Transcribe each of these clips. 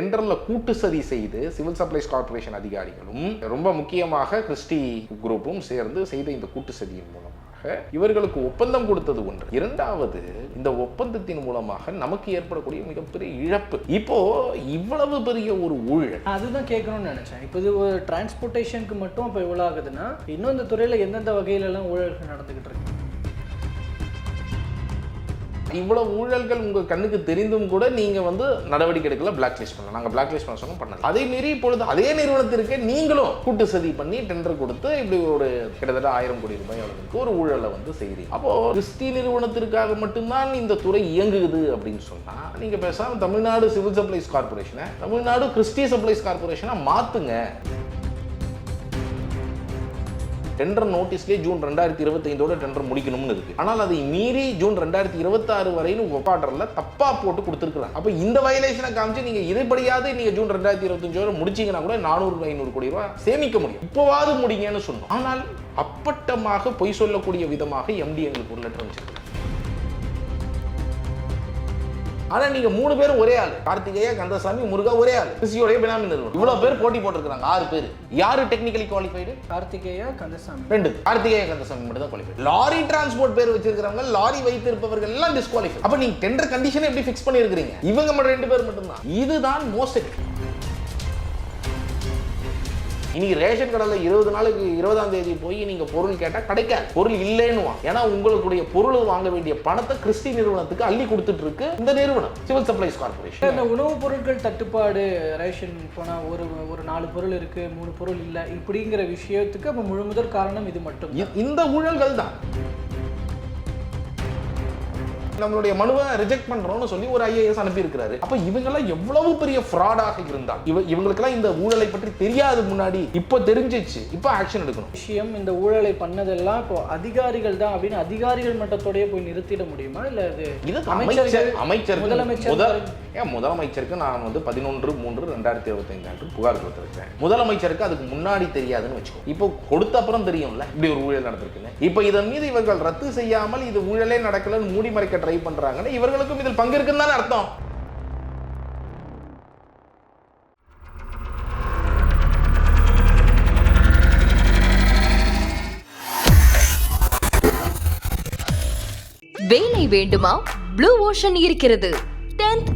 டெண்டரில் கூட்டு சதி செய்து சிவில் சப்ளைஸ் கார்ப்பரேஷன் அதிகாரிகளும் ரொம்ப முக்கியமாக கிறிஸ்டி குரூப்பும் சேர்ந்து செய்த இந்த கூட்டு சதியின் மூலமாக இவர்களுக்கு ஒப்பந்தம் கொடுத்தது ஒன்று. இரண்டாவது இந்த ஒப்பந்தத்தின் மூலமாக நமக்கு ஏற்படக்கூடிய மிகப்பெரிய இழப்பு. இப்போ இவ்வளவு பெரிய ஒரு ஊழல். அதுதான் கேட்கணும்னு நினைச்சேன். இப்போ இது ஒரு டிரான்ஸ்போர்ட்டேஷனுக்கு மட்டும் இப்போ இவ்வளோ ஆகுதுன்னா இன்னும் இந்த துறையில் எந்தெந்த வகையிலலாம் ஊழல்கள் நடந்துகிட்டு இருக்கு? இவ்வளவு ஊழல்கள் உங்க கண்ணுக்கு தெரிந்தும் கூட நீங்க வந்து நடவடிக்கை எடுக்கல பிளாக் லிஸ்ட் பண்ணல. நாங்க பிளாக் லிஸ்ட் பண்ண சொன்னோம் பண்ணல. அதே மீறி இப்பொழுது அதே நிறுவனத்திற்கு நீங்களும் கூட்டு சதி பண்ணி டெண்டர் கொடுத்து இப்படி ஒரு கிட்டத்தட்ட ஆயிரம் கோடி ரூபாய் அளவுக்கு ஒரு ஊழலை வந்து செய்றீங்க அப்போ கிறிஸ்டி நிறுவனத்திற்காக மட்டும்தான் இந்த துறை இயங்குது அப்படின்னு சொன்னா நீங்க பேசாம தமிழ்நாடு சிவில் சப்ளைஸ் கார்பரேஷனை தமிழ்நாடு கிறிஸ்டி சப்ளைஸ் கார்பரேஷனை மாத்துங்க. டெண்டர் நோட்டீஸ்லேயே ஜூன் ரெண்டாயிரத்தி இருபத்தைந்தோட டெண்டர் முடிக்கணும்னு இருக்கு. ஆனால் அதை மீறி ஜூன் ரெண்டாயிரத்தி இருபத்தாறு வரையிலும் ஒப்பாட்டரில் தப்பா போட்டு கொடுத்துருக்குறாங்க. அப்போ இந்த வயலேஷனை காமிச்சு நீங்க இதைப்படியாவது நீங்க ஜூன் ரெண்டாயிரத்தி இருபத்தஞ்சோட முடிச்சீங்கன்னா கூட நானூறு ஐநூறு கோடி ரூபாய் சேமிக்க முடியும். இப்போவாது முடிங்கன்னு சொன்னோம். ஆனால் அப்பட்டமாக பொய் சொல்லக்கூடிய விதமாக எம்டி எங்களுக்கு ஒரு லெட்டர் வச்சிருக்கு ஆனா நீங்க மூணு பேரும் ஒரே ஆள். கார்த்திகேயா கந்தசாமி முருகா ஒரே ஆள். கிறிஸ்டியோடைய பினாமி நிறுவனம். இவ்வளவு பேர் போட்டி போட்டிருக்காங்க ஆறு பேர். யாரு டெக்னிக்கலி குவாலிஃபைடு கார்த்திகேயா கந்தசாமி. ரெண்டு. கார்த்திகேய கந்தசாமி மட்டும் தான் குவாலிஃபை லாரி டிரான்ஸ்போர்ட் பேர் வச்சிருக்கிறவங்க லாரி வைத்திருப்பவர்கள் எல்லாம் டிஸ்குவாலிஃபை அப்ப நீங்க டெண்டர் கண்டிஷனை எப்படி ஃபிக்ஸ் பண்ணியிருக்கிறீங்க? இவங்க மட்டும் ரெண்டு பேர் மட்டும்தான். இதுதான் மோசடி இன்னைக்கு ரேஷன் கடையில் இருபது நாளுக்கு இருபதாம் தேதி போய் நீங்க பொருள் கேட்டா கிடைக்காது. பொருள் இல்லைன்னுவான் ஏன்னா உங்களுடைய பொருள் வாங்க வேண்டிய பணத்தை கிறிஸ்டி நிறுவனத்துக்கு அள்ளி கொடுத்துட்டு இருக்கு இந்த நிறுவனம் சிவில் சப்ளைஸ் கார்பரேஷன் இந்த உணவுப் பொருட்கள் தட்டுப்பாடு ரேஷன் போனால் ஒரு ஒரு நாலு பொருள் இருக்கு மூணு பொருள் இல்லை இப்படிங்கிற விஷயத்துக்கு முழு முதற் காரணம் இது மட்டும் இந்த ஊழல்கள் தான் நம்மளுடைய மனுவை ரிஜெக்ட் பண்றோம்னு சொல்லி ஒரு ஐஏஎஸ் அனுப்பி இருக்கிறாரு அப்ப இவங்கெல்லாம் எவ்வளவு பெரிய ஃப்ராடாக இருந்தால் இவ இவங்களுக்கெல்லாம் இந்த ஊழலை பற்றி தெரியாது முன்னாடி. இப்போ தெரிஞ்சிச்சு. இப்போ ஆக்ஷன் எடுக்கணும். விஷயம் இந்த ஊழலை பண்ணதெல்லாம் இப்போ அதிகாரிகள் தான் அப்படின்னு அதிகாரிகள் மட்டத்தோடயே போய் நிறுத்திட முடியுமா? இல்லை அது இது அமைச்சர் அமைச்சருக்கு முதலமைச்சர் முதல் ஏன் முதலமைச்சருக்கு நான் வந்து பதினொன்று மூன்று ரெண்டாயிரத்தி இருபத்தைந்து அன்று புகார் கொடுத்திருக்கேன் முதலமைச்சருக்கு அதுக்கு முன்னாடி தெரியாதுன்னு வச்சுக்கோ. இப்போ கொடுத்த அப்புறம் தெரியும்ல. இப்படி ஒரு ஊழல் நடந்திருக்குன்னு. இப்போ இதன் மீது இவர்கள் ரத்து செய்யாமல் இது ஊழலே நடக்கலன்னு மூடி மறைக்க ட்ரை பண்றாங்கன்னா இவர்களுக்கும் இதில் பங்கு இருக்குன்னு தானே அர்த்தம். வேலை வேண்டுமா? ப்ளூ ஓஷன் இருக்கிறது. 10th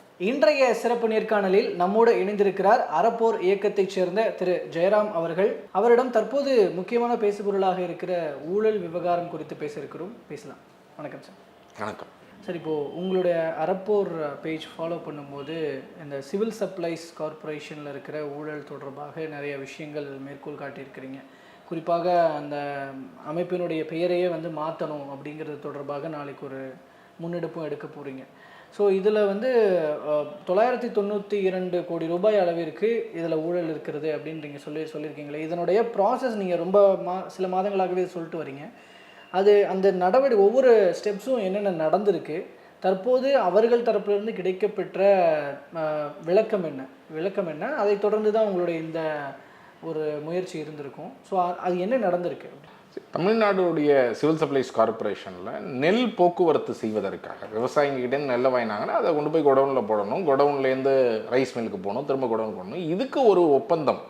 இன்றைய சிறப்பு நேர்காணலில் நம்மோடு இணைந்திருக்கிறார் அறப்போர் இயக்கத்தைச் சேர்ந்த திரு ஜெயராம் அவர்கள். அவரிடம் தற்போது முக்கியமான பேசுபொருளாக இருக்கிற ஊழல் விவகாரம் குறித்து பேச இருக்கிறோம். பேசலாம். வணக்கம் சார். வணக்கம். சார் இப்போது உங்களுடைய அறப்போர் பேஜ் ஃபாலோ பண்ணும்போது இந்த சிவில் சப்ளைஸ் கார்ப்பரேஷனில் இருக்கிற ஊழல் தொடர்பாக நிறைய விஷயங்கள் மேற்கோள் காட்டியிருக்கிறீங்க. குறிப்பாக அந்த அமைப்பினுடைய பெயரையே வந்து மாற்றணும் அப்படிங்கிறது தொடர்பாக நாளைக்கு ஒரு முன்னெடுப்பும் எடுக்க போகிறீங்க ஸோ இதில் வந்து தொள்ளாயிரத்தி தொண்ணூற்றி இரண்டு கோடி ரூபாய் அளவிற்கு இதில் ஊழல் இருக்கிறது அப்படின்றீங்க சொல்லி சொல்லியிருக்கீங்களே. இதனுடைய ப்ராசஸ் நீங்கள் ரொம்ப மா சில மாதங்களாகவே சொல்லிட்டு வரீங்க. அது அந்த நடவடிக்கை ஒவ்வொரு ஸ்டெப்ஸும் என்னென்ன நடந்திருக்கு தற்போது அவர்கள் தரப்பிலிருந்து கிடைக்கப்பெற்ற விளக்கம் என்ன? விளக்கம் என்ன? அதை தொடர்ந்து தான் உங்களுடைய இந்த ஒரு முயற்சி இருந்திருக்கும். ஸோ அது என்ன நடந்திருக்கு? தமிழ்நாடுடைய சிவில் சப்ளைஸ் கார்ப்பரேஷனில் நெல் போக்குவரத்து செய்வதற்காக விவசாயிங்கிட்டேருந்து நெல்லை வாங்கினாங்கன்னா அதை கொண்டு போய் குடவுனில் போடணும் குடவுன்லேருந்து ரைஸ் மில்லுக்கு போகணும் திரும்ப குடவுன் போடணும் இதுக்கு ஒரு ஒப்பந்தம்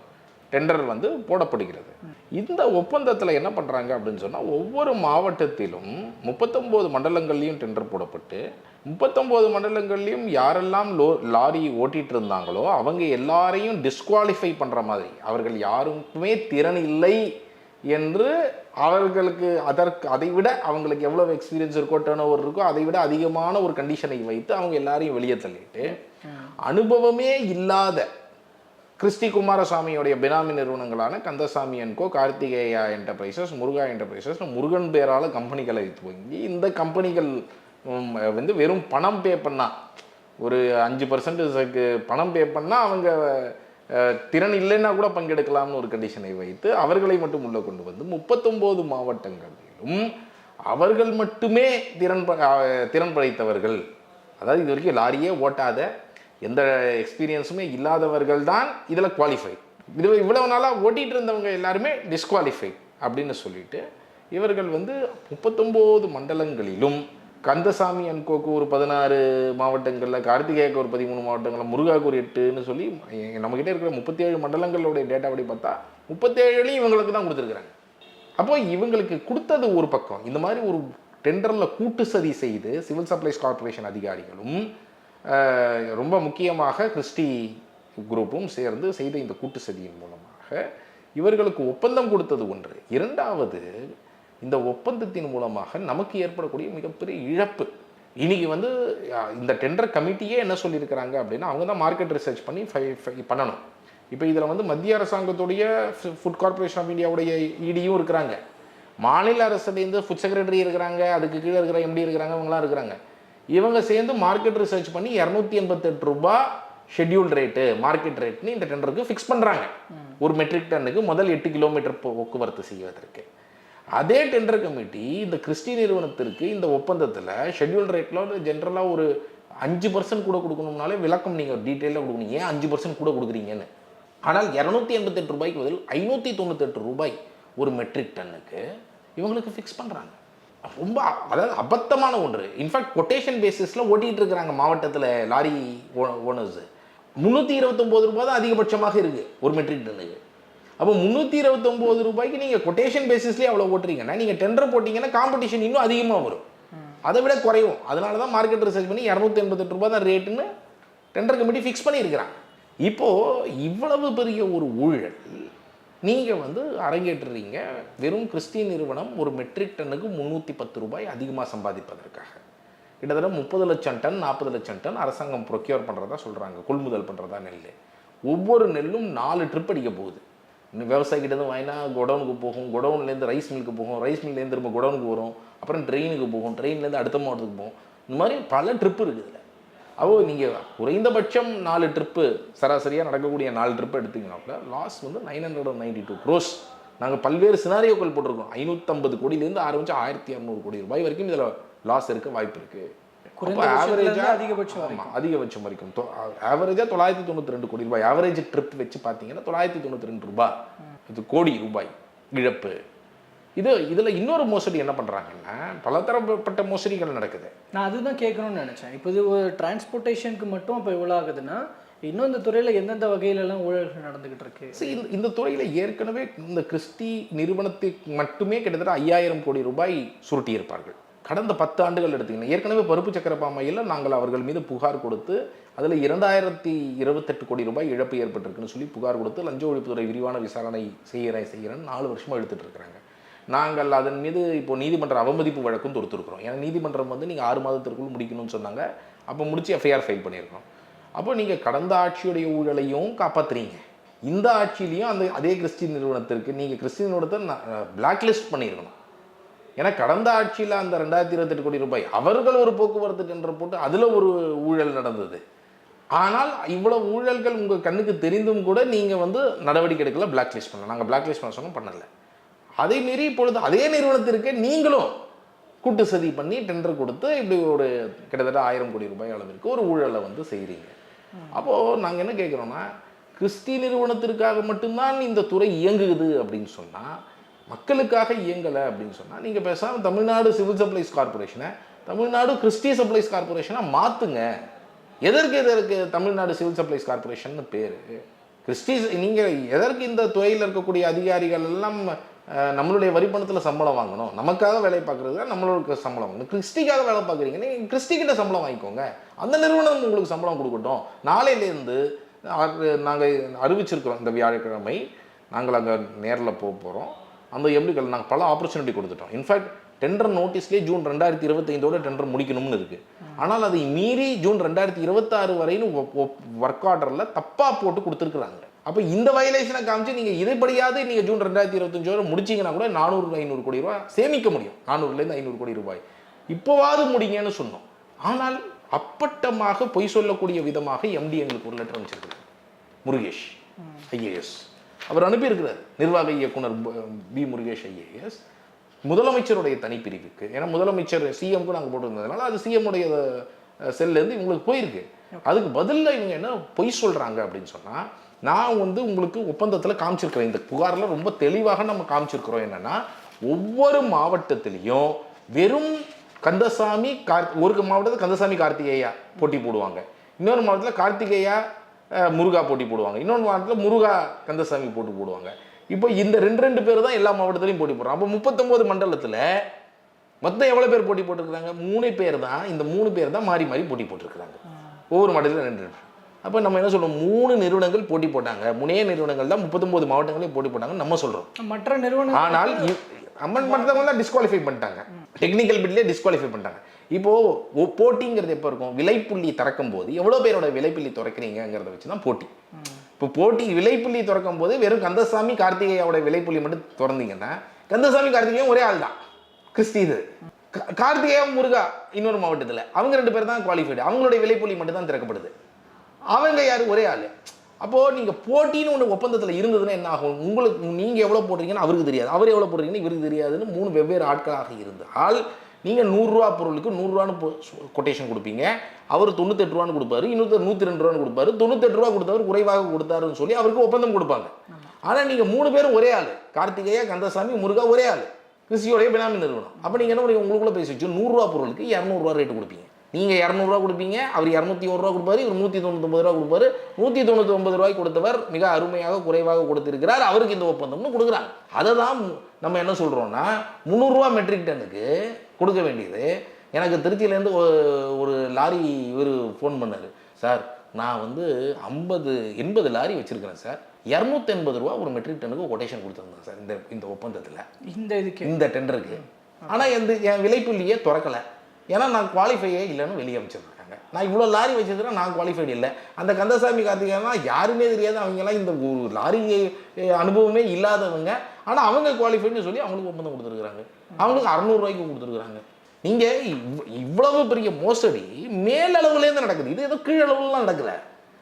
டெண்டர் வந்து போடப்படுகிறது. இந்த ஒப்பந்தத்தில் என்ன பண்ணுறாங்க அப்படின்னு சொன்னால் ஒவ்வொரு மாவட்டத்திலும் முப்பத்தொம்போது மண்டலங்கள்லையும் டெண்டர் போடப்பட்டு முப்பத்தொம்போது மண்டலங்கள்லையும் யாரெல்லாம் லோ லாரி ஓட்டிகிட்டு இருந்தாங்களோ அவங்க எல்லாரையும் டிஸ்குவாலிஃபை பண்ணுற மாதிரி அவர்கள் யாருக்குமே திறன் இல்லை என்று அவர்களுக்கு அதற்கு அதை விட அவங்களுக்கு எவ்வளவு எக்ஸ்பீரியன்ஸ் இருக்கோ டேர்ன் ஓவர் இருக்கோ அதை விட அதிகமான ஒரு கண்டிஷனை வைத்து அவங்க எல்லாரையும் வெளியே தள்ளிட்டு அனுபவமே இல்லாத கிறிஸ்டி குமாரசாமியோடைய பினாமி நிறுவனங்களான Kandasamy and Co Karthikeya enterprises Muruga enterprises Murugan பேரால கம்பெனிகளை துவங்கி இந்த கம்பெனிகள் வந்து வெறும் பணம் பே பண்ணா ஒரு அஞ்சு பர்சன்டேஜுக்கு பணம் பே பண்ணால் அவங்க திறன் இல்லைன்னா கூட பங்கெடுக்கலாம்னு ஒரு கண்டிஷனை வைத்து அவர்களை மட்டும் உள்ளே கொண்டு வந்து முப்பத்தொம்போது மாவட்டங்களிலும் அவர்கள் மட்டுமே திறன் ப- திறன் படைத்தவர்கள். அதாவது இது வரைக்கும் லாரியே ஓட்டாத எந்த எக்ஸ்பீரியன்ஸுமே இல்லாதவர்கள் தான் இதில் குவாலிஃபை இது இவ்வளவு நாளாக ஓட்டிகிட்டு இருந்தவங்க எல்லாருமே டிஸ்குவாலிஃபை அப்படின்னு சொல்லிட்டு இவர்கள் வந்து முப்பத்தொம்போது மண்டலங்களிலும் கந்தசாமி அன்கோக்கு ஒரு பதினாறு மாவட்டங்களில் கார்த்திகேயக்கு ஒரு பதிமூணு மாவட்டங்களில் முருகாக்கு ஒரு எட்டுன்னு சொல்லி நம்மக்கிட்ட இருக்கிற முப்பத்தி ஏழு மண்டலங்களுடைய டேட்டா படி பார்த்தா முப்பத்தேழுலையும் இவங்களுக்கு தான் கொடுத்துருக்குறாங்க. அப்போ இவங்களுக்கு கொடுத்தது ஒரு பக்கம். இந்த மாதிரி ஒரு டெண்டரில் கூட்டு சதி செய்து சிவில் சப்ளைஸ் கார்பரேஷன் அதிகாரிகளும் ரொம்ப முக்கியமாக கிறிஸ்டி குரூப்பும் சேர்ந்து செய்த இந்த கூட்டு சதியின் மூலமாக இவர்களுக்கு ஒப்பந்தம் கொடுத்தது ஒன்று. இரண்டாவது இந்த ஒப்பந்தத்தின் மூலமாக நமக்கு ஏற்படக்கூடிய மிகப்பெரிய இழப்பு. இன்னைக்கு வந்து இந்த டெண்டர் கமிட்டியே என்ன சொல்லியிருக்கிறாங்க அப்படின்னா அவங்க தான் மார்க்கெட் ரிசர்ச் பண்ணி fi- பண்ணணும். இப்போ இதில் வந்து மத்திய அரசாங்கத்துடைய ஃபுட் கார்ப்பரேஷன் ஆஃப் இந்தியாவுடைய இடியும் இருக்கிறாங்க. மாநில அரசுலேருந்து ஃபுட் செக்ரட்டரி இருக்கிறாங்க அதுக்கு கீழே இருக்கிற எம்டி இருக்கிறாங்க இவங்களாம் இருக்கிறாங்க. இவங்க சேர்ந்து மார்க்கெட் ரிசர்ச் பண்ணி இரநூத்தி எண்பத்தெட்டு ரூபாய் ஷெட்யூல் ரேட்டு மார்க்கெட் ரேட்னு இந்த டெண்டருக்கு ஃபிக்ஸ் பண்ணுறாங்க ஒரு மெட்ரிக் டன்னுக்கு முதல் எட்டு கிலோமீட்டர் போக்குவரத்து செய்வதற்கு. அதே டெண்டர் கமிட்டி இந்த கிறிஸ்டி நிறுவனத்திற்கு இந்த ஒப்பந்தத்தில் ஷெட்யூல் ரேட்டில் ஜென்ரலாக ஒரு அஞ்சு பர்சன்ட் கூட கொடுக்கணும்னாலே விளக்கம் நீங்கள் டீட்டெயிலாக கொடுக்கணும். ஏன் அஞ்சு பர்சன்ட் கூட கொடுக்குறீங்கன்னு? ஆனால் இரநூத்தி எண்பத்தெட்டு ரூபாய்க்கு பதில் ஐநூற்றி தொண்ணூத்தெட்டு ரூபாய் ஒரு மெட்ரிக் டன்னுக்கு இவங்களுக்கு ஃபிக்ஸ் பண்ணுறாங்க ரொம்ப அதாவது அபத்தமான ஒன்று. இன்ஃபேக்ட் கொட்டேஷன் பேசிஸில் ஓட்டிகிட்டு இருக்கிறாங்க மாவட்டத்தில் லாரி ஓனர்ஸு முந்நூற்றி இருபத்தொம்போது ரூபாய் தான் அதிகபட்சமாக இருக்குது ஒரு மெட்ரிக் டன்னுக்கு அப்போ முந்நூற்றி இருபத்தொம்போது ரூபாய்க்கு நீங்கள் கொட்டேஷன் பேசிஸ்லேயே அவ்வளோ ஓட்டுறீங்கன்னா நீங்கள் டெண்டர் போட்டிங்கன்னா காம்படிஷன் இன்னும் அதிகமாக வரும். அதை விட குறையும். அதனால தான் மார்க்கெட் ரிசர்ச் பண்ணி இரநூத்தி எண்பத்தெட்டு ரூபாய் தான் ரேட்டுன்னு டெண்டர் கமிட்டி ஃபிக்ஸ் பண்ணியிருக்கிறான் இப்போது இவ்வளவு பெரிய ஒரு ஊழல் நீங்கள் வந்து அரங்கேற்றுறீங்க. வெறும் கிறிஸ்டின் நிறுவனம் ஒரு மெட்ரிக் டன்னுக்கு முந்நூற்றி பத்து ரூபாய் அதிகமாக சம்பாதிப்பதற்காக. கிட்டத்தட்ட முப்பது லட்சம் டன் நாற்பது லட்சம் டன் அரசாங்கம் ப்ரொக்யூர் பண்ணுறதா சொல்கிறாங்க கொள்முதல் பண்ணுறதா நெல் ஒவ்வொரு நெல்லும் நாலு ட்ரிப் அடிக்க போகுது. விவசாயிகிட்டேருந்து வாங்கினா குடவுனுக்கு போகும் குடவுன்லேருந்து ரைஸ் மில்லுக்கு போகும் ரைஸ் மில்லேருந்து திரும்ப குடவுனுக்கு வரும் அப்புறம் ட்ரெயினுக்கு போகும் ட்ரெயின்லேருந்து அடுத்த மாவட்டத்துக்கு போகும். இந்த மாதிரி பல ட்ரிப் இருக்குது இதில். அப்போ நீங்கள் குறைந்தபட்சம் நாலு ட்ரிப்பு சராசரியாக நடக்கக்கூடிய நாலு ட்ரிப்பு எடுத்திங்கன்னா கூட லாஸ் வந்து nine hundred and ninety two crores நாங்கள் பல்வேறு சினாரியோக்கள் போட்டிருக்கோம். ஐநூற்றம்பது கோடியிலேருந்து ஆரம்பித்து ஆயிரத்தி இரநூறு கோடி ரூபாய் வரைக்கும் இதில் லாஸ் இருக்க வாய்ப்பு இருக்குது இருந்து அதிகபட்சம் ஆமாம் அதிகபட்சம் வரைக்கும். ஆவரேஜாக தொள்ளாயிரத்தி தொண்ணூற்றி ரெண்டு கோடி ரூபாய். ஆவரேஜ் ட்ரிப் வச்சு பார்த்தீங்கன்னா தொள்ளாயிரத்தி தொண்ணூற்றி ரெண்டு ரூபாய். இது கோடி ரூபாய் இழப்பு. இது இதில் இன்னொரு மோசடி என்ன பண்ணுறாங்கன்னா பலதரப்பட்ட மோசடிகள் நடக்குது. நான் அதுதான் கேட்கணும்னு நினச்சேன். இப்போ இது ஒரு டிரான்ஸ்போர்ட்டேஷனுக்கு மட்டும் இப்போ இவ்வளோ ஆகுதுன்னா இன்னும் இந்த துறையில் எந்தெந்த வகையிலலாம் ஊழல்கள் நடந்துக்கிட்டு இருக்கு? இந்த இந்த துறையில் ஏற்கனவே இந்த கிறிஸ்டி நிறுவனத்துக்கு மட்டுமே கிட்டத்தட்ட ஐயாயிரம் கோடி ரூபாய் சுருட்டி இருப்பார்கள் கடந்த பத்து ஆண்டுகள் எடுத்தீங்கன்னா ஏற்கனவே பருப்பு சக்கர பாமையில் நாங்கள் அவர்கள் மீது புகார் கொடுத்து அதில் இரண்டாயிரத்தி இருபத்தெட்டு கோடி ரூபாய் இழப்பு ஏற்பட்டிருக்குன்னு சொல்லி புகார் கொடுத்து லஞ்ச ஒழிப்புத்துறை விரிவான விசாரணை செய்கிறேன் செய்கிறேன்னு நாலு வருஷமாக எடுத்துகிட்டு இருக்கிறாங்க நாங்கள் அதன் மீது இப்போ நீதிமன்ற அவமதிப்பு வழக்கும் தொடுத்துருக்குறோம். ஏன்னா நீதிமன்றம் வந்து நீங்கள் ஆறு மாதத்திற்குள் முடிக்கணும்னு சொன்னாங்க. அப்போ முடித்து எஃப்ஐஆர் ஃபைல் பண்ணியிருக்கோம். அப்போ நீங்கள் கடந்த ஆட்சியுடைய ஊழலையும் காப்பாத்துறீங்க. இந்த ஆட்சியிலையும் அந்த அதே கிறிஸ்டின் நிறுவனத்திற்கு நீங்கள் கிறிஸ்டின் நிறுவனத்தை பிளாக்லிஸ்ட் பண்ணியிருக்கணும். ஏன்னா கடந்த ஆட்சியில் அந்த ரெண்டாயிரத்தி இருபத்தெட்டு கோடி ரூபாய் அவர்கள் ஒரு போக்குவரத்து டெண்டர் போட்டு அதில் ஒரு ஊழல் நடந்தது. ஆனால் இவ்வளோ ஊழல்கள் உங்கள் கண்ணுக்கு தெரிந்தும் கூட நீங்கள் வந்து நடவடிக்கை எடுக்கல பிளாக் லிஸ்ட் பண்ணல. நாங்கள் பிளாக் லிஸ்ட் பண்ண சொன்னோம் பண்ணலை. அதை மீறி இப்பொழுது அதே நிறுவனத்திற்கு நீங்களும் கூட்டு சதி பண்ணி டெண்டர் கொடுத்து இப்படி ஒரு கிட்டத்தட்ட ஆயிரம் கோடி ரூபாய் அளவிற்கு ஒரு ஊழலை வந்து செய்கிறீங்க அப்போது நாங்கள் என்ன கேட்குறோன்னா கிறிஸ்டி நிறுவனத்திற்காக மட்டும்தான் இந்த துறை இயங்குது அப்படின்னு சொன்னால் மக்களுக்காக இயங்கலை அப்படின்னு சொன்னால் நீங்கள் பேசாமல் தமிழ்நாடு சிவில் சப்ளைஸ் கார்ப்பரேஷனை தமிழ்நாடு கிறிஸ்டி சப்ளைஸ் கார்ப்பரேஷனாக மாற்றுங்க எதற்கு எதற்கு தமிழ்நாடு சிவில் சப்ளைஸ் கார்பரேஷன் பேர்? கிறிஸ்டி நீங்கள் எதற்கு இந்த துறையில் இருக்கக்கூடிய அதிகாரிகள் எல்லாம் நம்மளுடைய வரிப்பணத்தில் சம்பளம் வாங்கணும்? நமக்காக வேலை பார்க்குறது நம்மளுக்கு சம்பளம் வாங்கணும். கிறிஸ்டிக்காக வேலை பார்க்குறீங்க நீங்கள் கிறிஸ்டிக்கிட்ட சம்பளம் வாங்கிக்கோங்க. அந்த நிறுவனம் உங்களுக்கு சம்பளம் கொடுக்கட்டும். நாளையிலேருந்து நாங்கள் அறிவிச்சிருக்கிறோம் இந்த வியாழக்கிழமை. நாங்கள் அங்கே நேரில் போக போகிறோம் அந்த எப்படி நாங்கள் பல ஆப்பர்ச்சுனிட்டி கொடுத்துட்டோம். இன்ஃபேக்ட் டெண்டர் நோட்டீஸ்லேயே ஜூன் ரெண்டாயிரத்தி இருபத்தைந்தோட டெண்டர் முடிக்கணும்னு இருக்குது ஆனால் அதை மீறி ஜூன் ரெண்டாயிரத்தி இருபத்தாறு வரைன்னு ஒர்க் ஆர்டரில் தப்பாக போட்டு கொடுத்துருக்குறாங்க. அப்போ இந்த வயலேஷனை காமிச்சு நீங்கள் இதைப்படியாவது நீங்கள் ஜூன் ரெண்டாயிரத்தி இருபத்தஞ்சோட முடிச்சீங்கன்னா கூட நானூறு ஐநூறு கோடி ரூபாய் சேமிக்க முடியும். நானூறுலேருந்து ஐநூறு கோடி ரூபாய். இப்போவாது முடிங்கன்னு சொன்னோம். ஆனால் அப்பட்டமாக பொய் சொல்லக்கூடிய விதமாக எம்டி எங்களுக்கு ஒரு லெட்டர் அமைச்சிருக்காரு முருகேஷ் ஐஏஎஸ். அவர் அனுப்பியிருக்கிறார். நிர்வாக இயக்குனர் ப- முருகேஷ் ஐஏஎஸ். முதலமைச்சருடைய தனிப்பிரிவுக்கு. ஏன்னா முதலமைச்சர் சிஎம்க்கு நாங்கள் போட்டிருந்ததுனால அது சிஎம் உடைய செல்லேருந்து இவங்களுக்கு போயிருக்கு. அதுக்கு பதிலில் இவங்க என்ன பொய் சொல்கிறாங்க அப்படின்னு சொன்னால் நான் வந்து உங்களுக்கு ஒப்பந்தத்தில் காமிச்சிருக்கிறேன். இந்த புகாரில் ரொம்ப தெளிவாக நம்ம காமிச்சிருக்கிறோம் என்னன்னா ஒவ்வொரு மாவட்டத்திலையும் வெறும் கந்தசாமி கார் ஒரு மாவட்டத்தில் கந்தசாமி கார்த்திகேயா போட்டி போடுவாங்க. இன்னொரு மாவட்டத்தில் கார்த்திகேயா முருகா போட்டி போடுவாங்க. இன்னொரு மாவட்டத்தில் முருகா கந்தசாமி போட்டி போடுவாங்க. இப்போ இந்த ரெண்டு ரெண்டு பேர் தான் எல்லா மாவட்டத்திலையும் போட்டி போடுறாங்க. அப்போ முப்பத்தொம்போது மண்டலத்தில் மொத்தம் எவ்வளோ பேர் போட்டி போட்டிருக்கிறாங்க? மூணு பேர் தான் இந்த மூணு பேர் தான் மாறி மாறி போட்டி போட்டிருக்கிறாங்க. ஒவ்வொரு மாவட்டத்தில் ரெண்டு ரெண்டு. அப்போ நம்ம என்ன சொல்றோம்? மூணு நிறுவனங்கள் போட்டி போட்டாங்க. முனைய நிறுவனங்கள் தான் முப்பத்தொம்போது மாவட்டங்களையும் போட்டி போட்டாங்கன்னு நம்ம சொல்கிறோம் மற்ற நிறுவனம் ஆனால் அமெண்ட்மெண்ட் தான் டிஸ்குவாலிஃபை பண்ணிட்டாங்க. டெக்னிக்கல் பிட்லேயே டிஸ்குவாலிஃபை பண்ணிட்டாங்க. இப்போது போட்டிங்கிறது எப்போ இருக்கும்? விலைப்புள்ளி திறக்கும் போது எவ்வளோ பேரோட விலைப்புள்ளி திறக்கிறீங்கிறத வச்சு தான் போட்டி. இப்போ போட்டி விலைப்புள்ளி திறக்கும் போது வெறும் கந்தசாமி கார்த்திகேயாவோட விலைப்புள்ளி மட்டும் திறந்தீங்கன்னா கந்தசாமி கார்த்திகேயும் ஒரே ஆள் தான். கிறிஸ்டி இது. கார்த்திகேயா முருகா இன்னொரு மாவட்டத்தில். அவங்க ரெண்டு பேர் தான் குவாலிஃபைடு அவங்களுடைய விலைப்புள்ளி மட்டும் தான் திறக்கப்படுது. அவங்க யார்? ஒரே ஆள். அப்போது நீங்கள் போட்டின்னு ஒன்று ஒப்பந்தத்தில் இருந்ததுன்னா என்ன ஆகும்? உங்களுக்கு நீங்கள் எவ்வளோ போடுறீங்கன்னு அவருக்கு தெரியாது. அவர் எவ்வளோ போடுறீங்கன்னு இவருக்கு தெரியாதுன்னு மூணு வெவ்வேறு ஆட்களாக இருந்தால் நீங்க நூறுரூவா பொருளுக்கு நூறுரூவான்னு கொட்டேஷன் கொடுப்பீங்க. அவர் தொண்ணூத்தெட்டு ரூபான்னு கொடுப்பாரு இன்னொருத்தர் நூற்றி ரெண்டு ரூபான்னு கொடுப்பாரு. தொண்ணூத்தெட்டு ரூபா கொடுத்தவர் குறைவாக கொடுத்தாருன்னு சொல்லி அவருக்கு ஒப்பந்தம் கொடுப்பாங்க. ஆனா நீங்க மூணு பேரும் ஒரே ஆள். கார்த்திகேயா கந்தசாமி முருகா ஒரே ஆள். கிறிஸ்டியோடைய பினாமி நிறுவனம். அப்போ நீங்கள் என்ன பண்ணுவீங்க? உங்களுக்குள்ள பேசி வச்சு நூறுரூவா பொருளுக்கு இரநூறுவா ரேட்டு கொடுப்பீங்க. நீங்கள் இரநூறுவா கொடுப்பீங்க அவர் இரநூத்தி ஒரு ரூபா கொடுப்பாரு இவர் நூற்றி தொண்ணூத்தொம்பது ரூபா கொடுப்பாரு. நூற்றி தொண்ணூற்றி ஒன்பது ரூபாய்க்கு கொடுத்தவர் மிக அருமையாக குறைவாக கொடுத்திருக்கிறார். அவருக்கு இந்த ஒப்பந்தம்னு கொடுக்குறாங்க. அதை தான் நம்ம என்ன சொல்கிறோம்னா முந்நூறுரூவா மெட்ரிக் டன்னுக்கு கொடுக்க வேண்டியது. எனக்கு திருச்சியிலேருந்து ஒரு லாரி இவர் ஃபோன் பண்ணார். சார் நான் வந்து ஐம்பது எண்பது லாரி வச்சுருக்கிறேன் சார் இரநூத்தி எண்பது ரூபா ஒரு மெட்ரிக் டன்னுக்கு கொட்டேஷன் கொடுத்துருந்தேன் சார் இந்த இந்த ஒப்பந்தத்தில். இந்த இதுக்கு. இந்த டெண்டருக்கு ஆனால் எந்த என் விலைப்புள்ளியே திறக்கலை. ஏன்னா நான் குவாலிஃபையே இல்லைன்னு வெளியே அமைச்சிருக்காங்க. நான் இவ்வளோ லாரி வச்சிருக்கிறேன் நான் குவாலிஃபைடு இல்லை. அந்த கந்தசாமி கார்த்திகேயனா யாருமே தெரியாது. அவங்கெல்லாம் இந்த ஒரு லாரி அனுபவமே இல்லாதவங்க. ஆனால் அவங்க குவாலிஃபைடுன்னு சொல்லி அவங்களுக்கு ஒப்பந்தம் கொடுத்துருக்குறாங்க. அவங்களுக்கு அறநூறுவாய்க்கு கொடுத்துருக்குறாங்க. நீங்கள் இவ்வளவு பெரிய மோசடி மேலளவுலேருந்து நடக்குது. இது ஏதோ கீழளவுலாம் நடக்கல.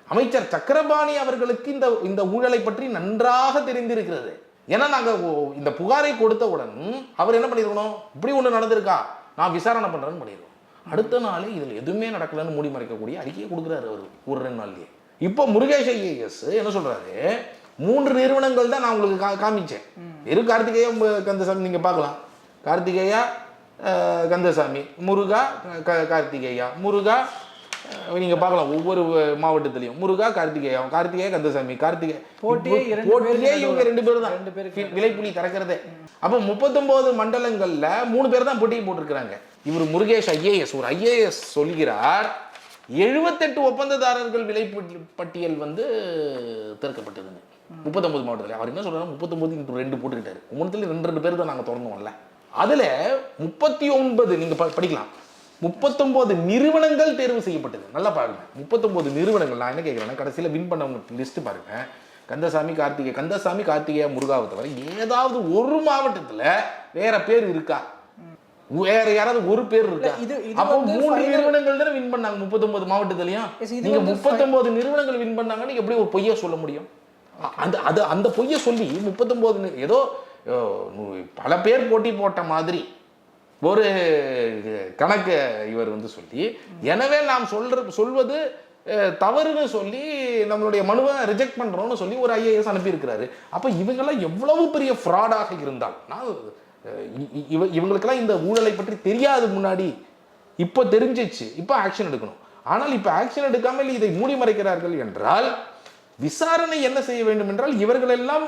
அமைச்சர் சக்கரபாணி அவர்களுக்கு இந்த இந்த ஊழலை பற்றி நன்றாக தெரிந்திருக்கிறது. ஏன்னா நாங்கள் இந்த புகாரை கொடுத்தவுடன் அவர் என்ன பண்ணியிருக்கணும் இப்படி ஒன்று நடந்திருக்கா? நான் விசாரணை பண்ணுறேன்னு பண்ணிடுவோம் அடுத்த நாளே இதில் எதுவுமே நடக்கலன்னு மூடி மறைக்கக்கூடிய அறிக்கையை கொடுக்குறாரு அவர் ஒரு ரெண்டு நாள்லயே. இப்போ முருகேஷ் ஐஏஎஸ் என்ன சொல்றாரு? மூன்று நிறுவனங்கள் தான் நான் உங்களுக்கு கா காமிச்சேன். வெறும் கார்த்திகேயா ம- கந்தசாமி நீங்கள் பார்க்கலாம். கார்த்திகேயா கந்தசாமி. முருகா க- கார்த்திகேயா. முருகா அஹ், நீங்க பார்க்கலாம் ஒவ்வொரு மாவட்டத்திலையும். முருகா கார்த்திகேயா கார்த்திகேயா கந்தசாமி கார்த்திகே போட்டியே போட்டியே இவங்க ரெண்டு பேரும் தான். ரெண்டு பேருக்கு விலைப்புலி திறக்கிறதே அப்போ முப்பத்தொன்பது மண்டலங்கள்ல மூணு பேர் தான் போட்டி போட்டிருக்கிறாங்க. இவர் முருகேஷ் ஐஏஎஸ். ஒரு ஐஏஎஸ் சொல்கிறார் எழுபத்தெட்டு ஒப்பந்ததாரர்கள் விலை பட்டி- பட்டியல் வந்து திறக்கப்பட்டதுன்னு முப்பத்தொன்பது மாவட்டத்தில். அவர் என்ன சொல்றாரு முப்பத்தொன்பது இன்ட்டு ரெண்டு போட்டுக்கிட்டாரு. ஒவ்வொன்றுல ரெண்டு ரெண்டு பேர் தான் நாங்கள் திறந்தோம்ல அதுல முப்பத்தி ஒன்பது நீங்க படிக்கலாம். முப்பத்தொன்பது நிறுவனங்கள் தேர்வு செய்யப்பட்டது. நல்லா பாருங்க. முப்பத்தொன்பது நிறுவனங்கள். நான் என்ன கேட்குறேன்னா கடைசியில் வின் பண்ணவங்க லிஸ்ட் பாருங்க. கந்தசாமி கார்த்திகை. கந்தசாமி கார்த்திகேயா முருகாவை தவிர ஏதாவது ஒரு மாவட்டத்துல வேற பேர் இருக்கா? வேற யாராவது ஒரு பேர் இருக்கா? அப்போ final- நிறுவனங்கள் தானே வின் பண்ணாங்க முப்பத்தொன்பது மாவட்டத்திலையும். நீங்க முப்பத்தொன்பது நிறுவனங்கள் வின் பண்ணாங்கன்னு எப்படி ஒரு பொய்யை சொல்ல முடியும்? அந்த அது அந்த பொய்யை சொல்லி முப்பத்தொன்பது ஏதோ பல பேர் போட்டி போட்ட மாதிரி ஒரு கணக்கு இவர் வந்து சொல்லி எனவே நாம் சொல்ற சொல்வது தவறுன்னு சொல்லி நம்மளுடைய மனுவை ரிஜெக்ட் பண்றோம்னு சொல்லி ஒரு ஐஏஎஸ் அனுப்பியிருக்கிறாரு. அப்ப இவங்கெல்லாம் எவ்வளவு பெரிய ஃப்ராடாக இருந்தால் நான் இவ இவங்களுக்கெல்லாம் இந்த ஊழலை பற்றி தெரியாது முன்னாடி. இப்போ தெரிஞ்சிச்சு. இப்போ ஆக்ஷன் எடுக்கணும். ஆனால் இப்போ ஆக்ஷன் எடுக்காமல் இதை மூடி மறைக்கிறார்கள் என்றால் விசாரணை என்ன செய்ய வேண்டும் என்றால் இவர்கள் எல்லாம்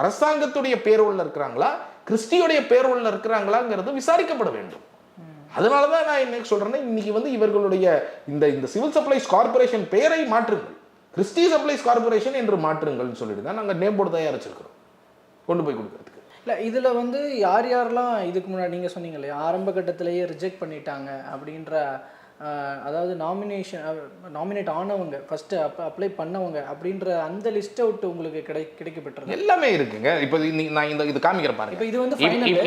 அரசாங்கத்துடைய பேரோல்ல இருக்கிறாங்களா கிறிஸ்டியோடைய பேரோல்ல இருக்கிறாங்களாங்கிறது விசாரிக்கப்பட வேண்டும். அதனால தான் நான் என்ன சொல்றேன்னா இன்னைக்கு வந்து இவர்களுடைய இந்த இந்த சிவில் சப்ளைஸ் கார்ப்பரேஷன் பெயரை மாற்றுங்கள். கிறிஸ்டி சப்ளைஸ் கார்ப்பரேஷன் என்று மாற்றுங்கள்னு சொல்லிட்டு தான் நாங்கள் நேம் போர்டு தயாரிச்சிருக்கிறோம். கொண்டு போய் கொடுக்கறதுக்கு. இல்லை இதில் வந்து யார் யாரெல்லாம் இதுக்கு முன்னாடி நீங்கள் சொன்னீங்க இல்லையா ஆரம்ப கட்டத்திலேயே ரிஜெக்ட் பண்ணிட்டாங்க அப்படின்ற அதாவது நாமினேஷன் நாமினேட் ஆனவங்க ஃபஸ்ட்டு அப் அப்ளை பண்ணவங்க அப்படின்ற அந்த லிஸ்ட் அவுட் உங்களுக்கு கிடை கிடைக்கப்பட்டிருக்கு எல்லாமே இருக்குங்க. இப்போ நான் இந்த இது காமிக்கிற பாருங்க. இப்போ இது வந்து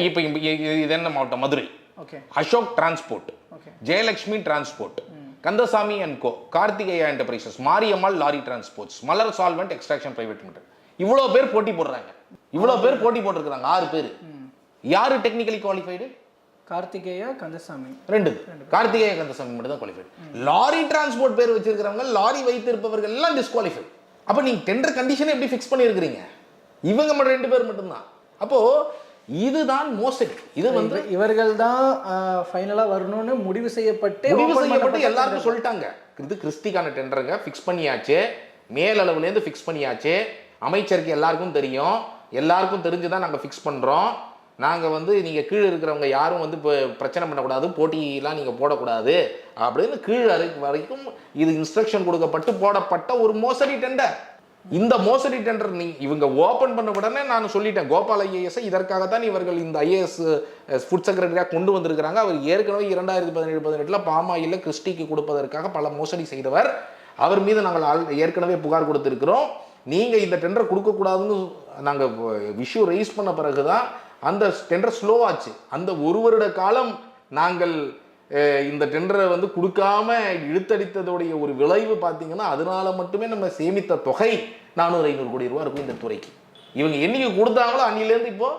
இப்ப- இது என்ன மாவட்டம்? Madurai. Okay. Ashok transport okay. Jayalakshmi transport Kandasamy and Co Karthikeya enterprises Mariammal lorry transports Malar solvent extraction private limited இவ்வளோ பேர் போட்டி போடுறாங்க. இவ்வளோ பேர் போட்டி போட்டிருக்கிறாங்க. ஆறு பேர். யாரு டெக்னிக்கலி குவாலிஃபைடு கார்த்திகேயா கந்தசாமி. ரெண்டு. கார்த்திகேய கந்தசாமி மட்டும் தான் குவாலிஃபைடு லாரி டிரான்ஸ்போர்ட் பேர் வச்சிருக்கிறவங்க லாரி வைத்திருப்பவர்கள் எல்லாம் டிஸ்குவாலிஃபை அப்போ நீங்க டெண்டர் கண்டிஷனை எப்படி ஃபிக்ஸ் பண்ணியிருக்கிறீங்க? இவங்க மட்டும் ரெண்டு பேர் மட்டும்தான். அப்போ இதுதான் மோசடி இது வந்து இவர்கள் தான் ஃபைனலாக வரணும்னு முடிவு செய்யப்பட்டு முடிவு செய்யப்பட்டு எல்லாருக்கும் சொல்லிட்டாங்க. இது கிறிஸ்டிக்கான டெண்டருங்க ஃபிக்ஸ் பண்ணியாச்சு. மேலளவுலேருந்து ஃபிக்ஸ் பண்ணியாச்சு. அமைச்சருக்கு எல்லாருக்கும் தெரியும். எல்லாருக்கும் தெரிஞ்சு தான் நாங்கள் ஃபிக்ஸ் பண்ணுறோம் நாங்கள் வந்து நீங்கள் கீழே இருக்கிறவங்க யாரும் வந்து இப்போ பிரச்சனை பண்ணக்கூடாது போட்டியெலாம் நீங்கள் போடக்கூடாது அப்படின்னு கீழ் அறை வரைக்கும் இது இன்ஸ்ட்ரக்ஷன் கொடுக்கப்பட்டு போடப்பட்ட ஒரு மோசடி டெண்டர் இந்த மோசடி டெண்டர் நீ இவங்க ஓப்பன் பண்ண உடனே நான் சொல்லிட்டேன் கோபால் ஐஏஎஸ் இதற்காகத்தான் இவர்கள் இந்த ஐஏஎஸ் ஃபுட் செக்ரட்டரியாக கொண்டு வந்திருக்கிறாங்க. அவர் ஏற்கனவே இரண்டாயிரத்தி பதினேழு பதினெட்டில் பாமாயில் கிறிஸ்டிக்கு கொடுப்பதற்காக பல மோசடி செய்தவர். அவர் மீது நாங்கள் ஆல் ஏற்கனவே புகார் கொடுத்திருக்கிறோம். நீங்கள் இந்த டெண்டர் கொடுக்கக்கூடாதுன்னு நாங்கள் விஷயம் ரைஸ் பண்ண பிறகு தான் அந்த டெண்டர் ஸ்லோவாச்சு அந்த ஒரு வருட காலம் நாங்கள் இந்த டெண்டரை வந்து கொடுக்காம இழுத்தடித்ததுடைய ஒரு விளைவு பார்த்தீங்கன்னா அதனால மட்டுமே நம்ம சேமித்த தொகை நானூறு ஐநூறு கோடி ரூபா இருக்கும் இந்த துறைக்கு. இவங்க என்னைக்கு கொடுத்தாங்களோ அன்னிலேருந்து இப்போ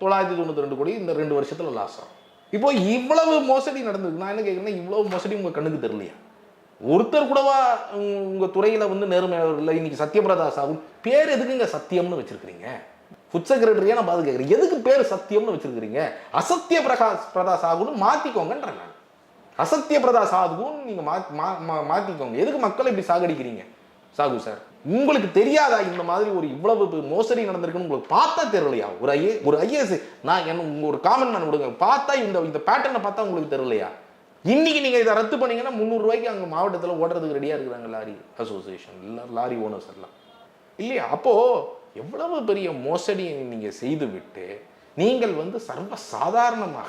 தொள்ளாயிரத்தி தொண்ணூற்றி ரெண்டு கோடி இந்த ரெண்டு வருஷத்தில் லாஸ் ஆகும். இப்போ இவ்வளவு மோசடி நடந்திருக்கு. நான் என்ன கேட்குறேன்னா இவ்வளவு மோசடி உங்கள் கண்ணுக்கு தெரியலையா? ஒருத்தர் கூடவா உங்கள் துறையில் வந்து நேர்மையாளர் இல்லை இன்னைக்கு சத்யபிரதா சாகு பேர் எதுக்குங்க சத்தியம்னு வச்சுருக்கிறீங்க? ஃபுட் செக்ரட்டரியா நான் பார்த்து கேட்குறேன் எதுக்கு பேர் சத்தியம்னு வச்சிருக்கிறீங்க? அசத்திய பிரகாஷ் பிரதா சாகுன்னு மாற்றிக்கோங்கன்றேன் நான். அசத்திய பிரதா சாகுன்னு நீங்கள் மா- மா- மா- எதுக்கு மக்களை இப்படி சாகடிக்கிறீங்க? சாகு சார் உங்களுக்கு தெரியாதா இந்த மாதிரி ஒரு இவ்வளவு மோசடி நடந்திருக்குன்னு உங்களுக்கு பார்த்தா தெரியலையா? ஒரு ஐஏ ஒரு ஐஏஎஸ் நான் என்ன உங்க ஒரு காமன் மேன் விடுங்க. பார்த்தா இந்த இந்த பேட்டர்னை பார்த்தா உங்களுக்கு தெரியலையா? இன்னைக்கு நீங்க இதை ரத்து பண்ணீங்கன்னா முந்நூறுரூவாய்க்கு அங்கே மாவட்டத்தில் ஓடுறதுக்கு ரெடியாக இருக்கிறாங்க லாரி அசோசியேஷன் இல்லை லாரி ஓனர்ஸ் எல்லாம். இல்லையா? அப்போது எவ்வளவு பெரிய மோசடியை நீங்கள் செய்துவிட்டு நீங்கள் வந்து சர்வ சாதாரணமாக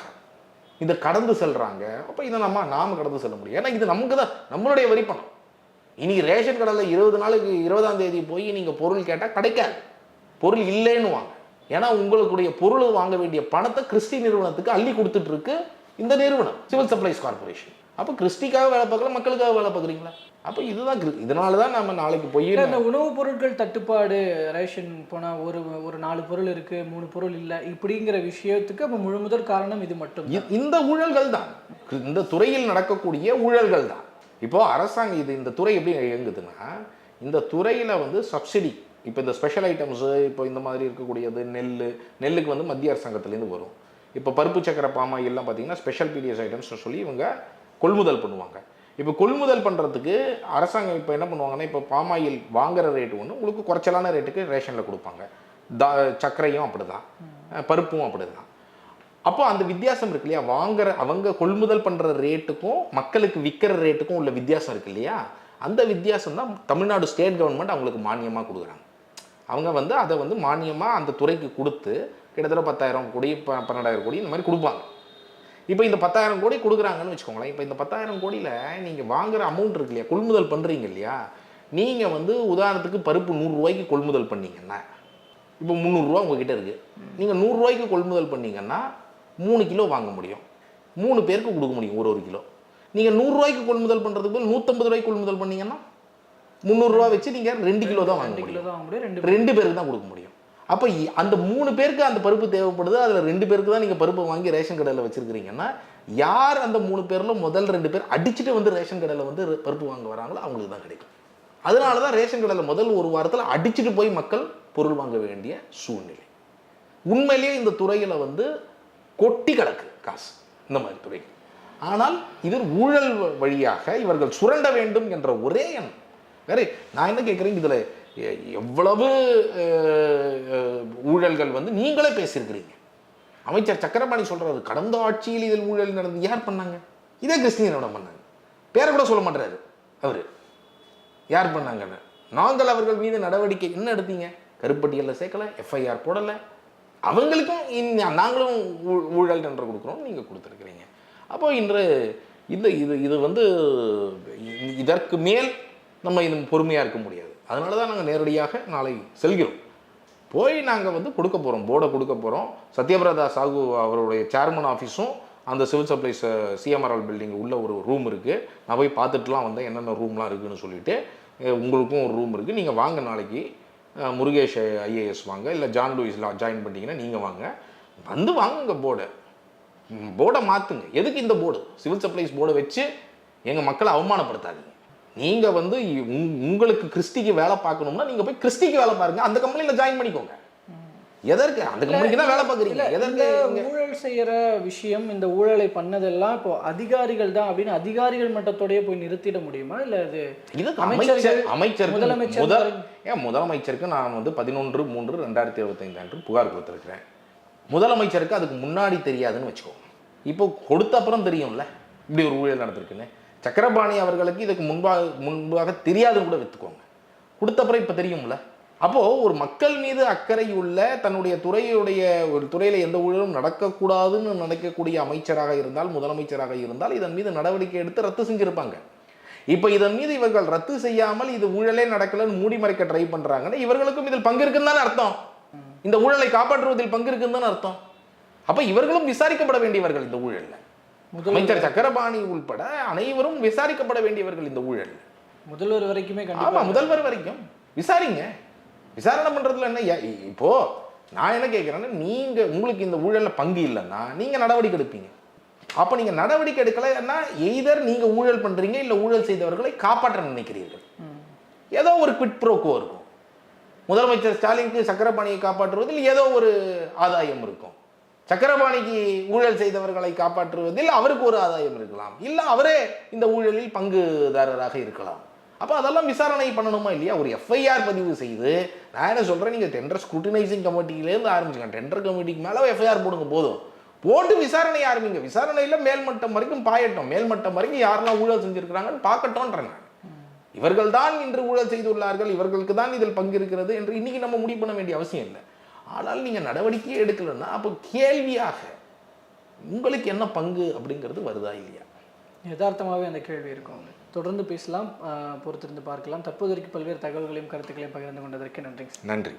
இதை கடந்து செல்கிறாங்க அப்போ இதை நம்ம நாம கடந்து செல்ல முடியும். ஏன்னா இது நமக்கு தான் நம்மளுடைய வரி பணம் ரேஷன் கடையில் இருபது நாளுக்கு இருபதாம் தேதி போய் நீங்கள் பொருள் கேட்டால் கிடைக்காது. பொருள் இல்லைன்னு வாங்க ஏன்னா உங்களுடைய பொருள் வாங்க வேண்டிய பணத்தை கிறிஸ்டி நிறுவனத்துக்கு அள்ளி கொடுத்துட்டு இருக்கு இந்த நிறுவனம் சிவில் சப்ளைஸ் கார்பரேஷன் அப்போ கிறிஸ்டிக்காக வேலை பார்க்கல மக்களுக்காக வேலை பார்க்குறீங்களா? அப்போ இதுதான் இதனால தான் நம்ம நாளைக்கு போய் இந்த உணவுப் பொருட்கள் தட்டுப்பாடு ரேஷன் போனா ஒரு ஒரு நாலு பொருள் இருக்கு மூணு பொருள் இல்ல இப்படிங்கிற விஷயத்துக்கு அப்ப முழு முதல் காரணம் இது மட்டும் இந்த ஊழல்கள் தான் இந்த துறையில் நடக்கக்கூடிய ஊழல்கள் தான் இப்போ அரசாங்கம் இது இந்த துறை எப்படி இயங்குதுன்னா இந்த துறையில் வந்து சப்சிடி இப்போ இந்த ஸ்பெஷல் ஐட்டம்ஸு இப்போ இந்த மாதிரி இருக்கக்கூடியது நெல் நெல்லுக்கு வந்து மத்திய அரசாங்கத்துலேருந்து வரும். இப்போ பருப்பு சக்கரை பாமாயில் எல்லாம் பார்த்தீங்கன்னா ஸ்பெஷல் பீரியஸ் ஐட்டம்ஸ் சொல்லி இவங்க கொள்முதல் பண்ணுவாங்க. இப்போ கொள்முதல் பண்ணுறதுக்கு அரசாங்கம் இப்போ என்ன பண்ணுவாங்கன்னா இப்போ பாமாயில் வாங்குற ரேட்டு ஒன்று உங்களுக்கு குறைச்சலான ரேட்டுக்கு ரேஷனில் கொடுப்பாங்க. தா சர்க்கரையும் அப்படிதான். பருப்பும் அப்படிதான். அப்போ அந்த வித்தியாசம் இருக்கு இல்லையா? வாங்குற அவங்க கொள்முதல் பண்ணுற ரேட்டுக்கும் மக்களுக்கு விற்கிற ரேட்டுக்கும் உள்ள வித்தியாசம் இருக்கு இல்லையா? அந்த வித்தியாசம் தான் தமிழ்நாடு ஸ்டேட் கவர்மெண்ட் அவங்களுக்கு மானியமாக கொடுக்குறாங்க. அவங்க வந்து அதை வந்து மானியமாக அந்த துறைக்கு கொடுத்து கிட்டத்தட்ட பத்தாயிரம் கோடி ப- பன்னெண்டாயிரம் கோடி இந்த மாதிரி கொடுப்பாங்க. இப்போ இந்த பத்தாயிரம் கோடி கொடுக்குறாங்கன்னு வச்சுக்கோங்களேன். இப்போ இந்த பத்தாயிரம் கோடியில் நீங்கள் வாங்குற அமௌண்ட் இருக்கு இல்லையா? கொள்முதல் பண்ணுறீங்க இல்லையா? நீங்கள் வந்து உதாரணத்துக்கு பருப்பு நூறுரூவாய்க்கு கொள்முதல் பண்ணீங்கன்னா இப்போ முந்நூறுரூவா உங்ககிட்ட இருக்குது நீங்கள் நூறுரூவாய்க்கு கொள்முதல் பண்ணீங்கன்னா மூணு கிலோ வாங்க முடியும். மூணு பேருக்கு கொடுக்க முடியும் ஒரு ஒரு கிலோ. நீங்கள் நூறுரூவாய்க்கு கொள்முதல் பண்ணுறதுக்கு நூற்றம்பது ரூபாய்க்கு கொள்முதல் பண்ணீங்கன்னா முந்நூறுரூவா வச்சு நீங்கள் ரெண்டு கிலோ தான் வாங்க முடியும். கிலோ தான் வாங்க முடியும் ரெண்டு ரெண்டு பேருக்கு தான் கொடுக்க முடியும். அப்போ அந்த மூணு பேருக்கு அந்த பருப்பு தேவைப்படுது. அதில் ரெண்டு பேருக்கு தான் நீங்கள் பருப்பு வாங்கி ரேஷன் கடையில் வச்சுருக்கிறீங்கன்னா யார் அந்த மூணு பேரில் முதல் ரெண்டு பேர் அடிச்சுட்டு வந்து ரேஷன் கடையில் வந்து பருப்பு வாங்க வராங்களோ அவங்களுக்கு தான் கிடைக்கும். அதனால தான் ரேஷன் கடையில் முதல் ஒரு வாரத்தில் அடிச்சுட்டு போய் மக்கள் பொருள் வாங்க வேண்டிய சூழ்நிலை. உண்மையிலேயே இந்த துறையில் வந்து கொட்டி கிடக்கு காசு இந்த மாதிரி துறை ஆனால் இது ஊழல் வழியாக இவர்கள் சுரண்ட வேண்டும் என்ற ஒரே எண்ணம். வேற நான் என்ன கேட்குறேன் இதில் எவ்வளவு ஊழல்கள் வந்து நீங்களே பேசியிருக்கிறீங்க. அமைச்சர் சக்கரபாணி சொல்கிறாரு கடந்த ஆட்சியில் இதில் ஊழல் நடந்து யார் பண்ணாங்க? இதே கிறிஸ்டியனிடம் பண்ணாங்க பேரை கூட சொல்ல மாட்டாரு அவரு. யார் பண்ணாங்கன்னு? நாங்கள் அவர்கள் மீது நடவடிக்கை என்ன எடுத்தீங்க? கருப்பட்டியலில் சேர்க்கலை எஃப்ஐஆர் போடலை. அவங்களுக்கும் இன்- நாங்களும் ஊ- ஊழல் என்று கொடுக்குறோம் நீங்கள் கொடுத்துருக்குறீங்க. அப்போ இன்று இந்த இது இது வந்து இதற்கு மேல் நம்ம இது பொறுமையாக இருக்க முடியாது. அதனால தான் நாங்கள் நேரடியாக நாளை செல்கிறோம். போய் நாங்கள் வந்து கொடுக்க போகிறோம் போர்டை கொடுக்க போகிறோம் சத்யபிரதா சாகு அவருடைய சேர்மன் ஆஃபீஸும் அந்த சிவில் சப்ளைஸ் சிஎம்ஆர்எல் பில்டிங் உள்ள ஒரு ரூம் இருக்குது நான் போய் பார்த்துட்டுலாம் வந்தேன் என்னென்ன ரூம்லாம் இருக்குன்னு சொல்லிவிட்டு உங்களுக்கும் ஒரு ரூம் இருக்குது நீங்கள் வாங்க நாளைக்கு. முருகேஷ் ஐஏஎஸ் வாங்க. இல்லை ஜான் லூயிஸில் ஜாயின் பண்ணிட்டீங்கன்னா நீங்கள் வாங்க. வந்து வாங்குங்க போர்டை போர்டை மாற்றுங்க எதுக்கு இந்த போர்டு சிவில் சப்ளைஸ் போர்டை வச்சு எங்கள் மக்களை அவமானப்படுத்தாதீங்க. நீங்கள் வந்து உங்- உங்களுக்கு கிறிஸ்டிக்கு வேலை பார்க்கணும்னா நீங்கள் போய் கிறிஸ்டிக்கு வேலை பாருங்க. அந்த கம்பெனியில் ஜாயின் பண்ணிக்கோங்க. எதற்கு? அந்த கம்பெனிக்கு தான் வேலை பார்க்குறீங்க. எதற்கு ஊழல் செய்யற விஷயம் இந்த ஊழலை பண்ணதெல்லாம் இப்போ அதிகாரிகள் தான் அப்படின்னு அதிகாரிகள் மட்டத்தோடயே போய் நிறுத்திட முடியுமா? இல்ல அது அமைச்சர்கள், அமைச்சர் அமைச்சருக்கு முதலமைச்சர் முதல் ஏன் முதலமைச்சருக்கு நான் வந்து பதினொன்று மூன்று ரெண்டாயிரத்தி இருபத்தைந்து அன்று புகார் கொடுத்துருக்கிறேன். முதலமைச்சருக்கு அதுக்கு முன்னாடி தெரியாதுன்னு வச்சுக்கோங்க. இப்போ கொடுத்த அப்புறம் தெரியும்ல. இப்படி ஒரு ஊழல் நடந்திருக்குன்னு. சக்கரபாணி அவர்களுக்கு இதுக்கு முன்பாக முன்பாக தெரியாதுன்னு கூட வைத்துக்கோங்க. கொடுத்தப்புறம் இப்போ தெரியும்ல? அப்போது ஒரு மக்கள் மீது அக்கறை உள்ள தன்னுடைய துறையுடைய ஒரு துறையில் எந்த ஊழலும் நடக்கக்கூடாதுன்னு நினைக்கக்கூடிய அமைச்சராக இருந்தால் முதலமைச்சராக இருந்தால் இதன் மீது நடவடிக்கை எடுத்து ரத்து செஞ்சுருப்பாங்க. இப்போ இதன் மீது இவர்கள் ரத்து செய்யாமல் இது ஊழலே நடக்கலன்னு மூடி மறைக்க ட்ரை பண்ணுறாங்கன்னா இவர்களுக்கும் இதில் பங்கு இருக்குன்னு தானே அர்த்தம். இந்த ஊழலை காப்பாற்றுவதில் பங்கு இருக்குன்னு தானே அர்த்தம். அப்போ இவர்களும் விசாரிக்கப்பட வேண்டியவர்கள் இந்த ஊழலில். அமைச்சர் சக்கரபாணி உள்பட அனைவரும் விசாரிக்கப்பட வேண்டியவர்கள் இந்த ஊழல்ல முதல்வர் வரைக்குமே ஆமா முதல்வர் வரைக்கும். விசாரிங்க. விசாரணை பண்றதுல என்ன? இப்போ நான் என்ன கேட்குறேன்னா நீங்க உங்களுக்கு இந்த ஊழல்ல பங்கு இல்லைன்னா நீங்க நடவடிக்கை எடுப்பீங்க. அப்ப நீங்க நடவடிக்கை எடுக்கலைன்னா எய்தர் நீங்க ஊழல் பண்றீங்க இல்ல ஊழல் செய்தவர்களை காப்பாற்ற நினைக்கிறீர்கள். ஏதோ ஒரு குவிட் ப்ரோக்கோ இருக்கும். முதலமைச்சர் ஸ்டாலினுக்கு சக்கரபாணியை காப்பாற்றுவதில் ஏதோ ஒரு ஆதாயம் இருக்கும். சக்கரபாணிக்கு ஊழல் செய்தவர்களை காப்பாற்றுவதில் அவருக்கு ஒரு ஆதாயம் இருக்கலாம். இல்லை அவரே இந்த ஊழலில் பங்குதாரராக இருக்கலாம். அப்போ அதெல்லாம் விசாரணை பண்ணணுமா இல்லையா? ஒரு எஃப்ஐஆர் பதிவு செய்து நான் என்ன சொல்கிறேன் நீங்கள் டெண்டர் ஸ்க்ரூட்டினைசிங் கமிட்டியிலேருந்து ஆரம்பிச்சுக்கலாம். டெண்டர் கமிட்டிக்கு மேலே எஃப்ஐஆர் போடுங்க போதும். போட்டு விசாரணை ஆரம்பிங்க. விசாரணையில் மேல்மட்டம் வரைக்கும் பாயட்டும். மேல்மட்டம் வரைக்கும் யாரெல்லாம் ஊழல் செஞ்சுருக்கிறாங்கன்னு பார்க்கட்டோன்றேன் இவர்கள் தான் இன்று ஊழல் செய்துள்ளார்கள். இவர்களுக்கு தான் இதில் பங்கு இருக்கிறது என்று இன்னைக்கு நம்ம முடிவு பண்ண வேண்டிய அவசியம் இல்லை. ஆனால் நீங்கள் நடவடிக்கையே எடுக்கலைன்னா அப்போ கேள்வியாக உங்களுக்கு என்ன பங்கு அப்படிங்கிறது வருதா இல்லையா? யதார்த்தமாகவே அந்த கேள்வி இருக்கும். தொடர்ந்து பேசலாம் பொறுத்திருந்து பார்க்கலாம். தற்போது வரைக்கும் பல்வேறு தகவல்களையும் கருத்துக்களையும் பகிர்ந்து கொண்டதற்கு நன்றிங்க சார். நன்றி.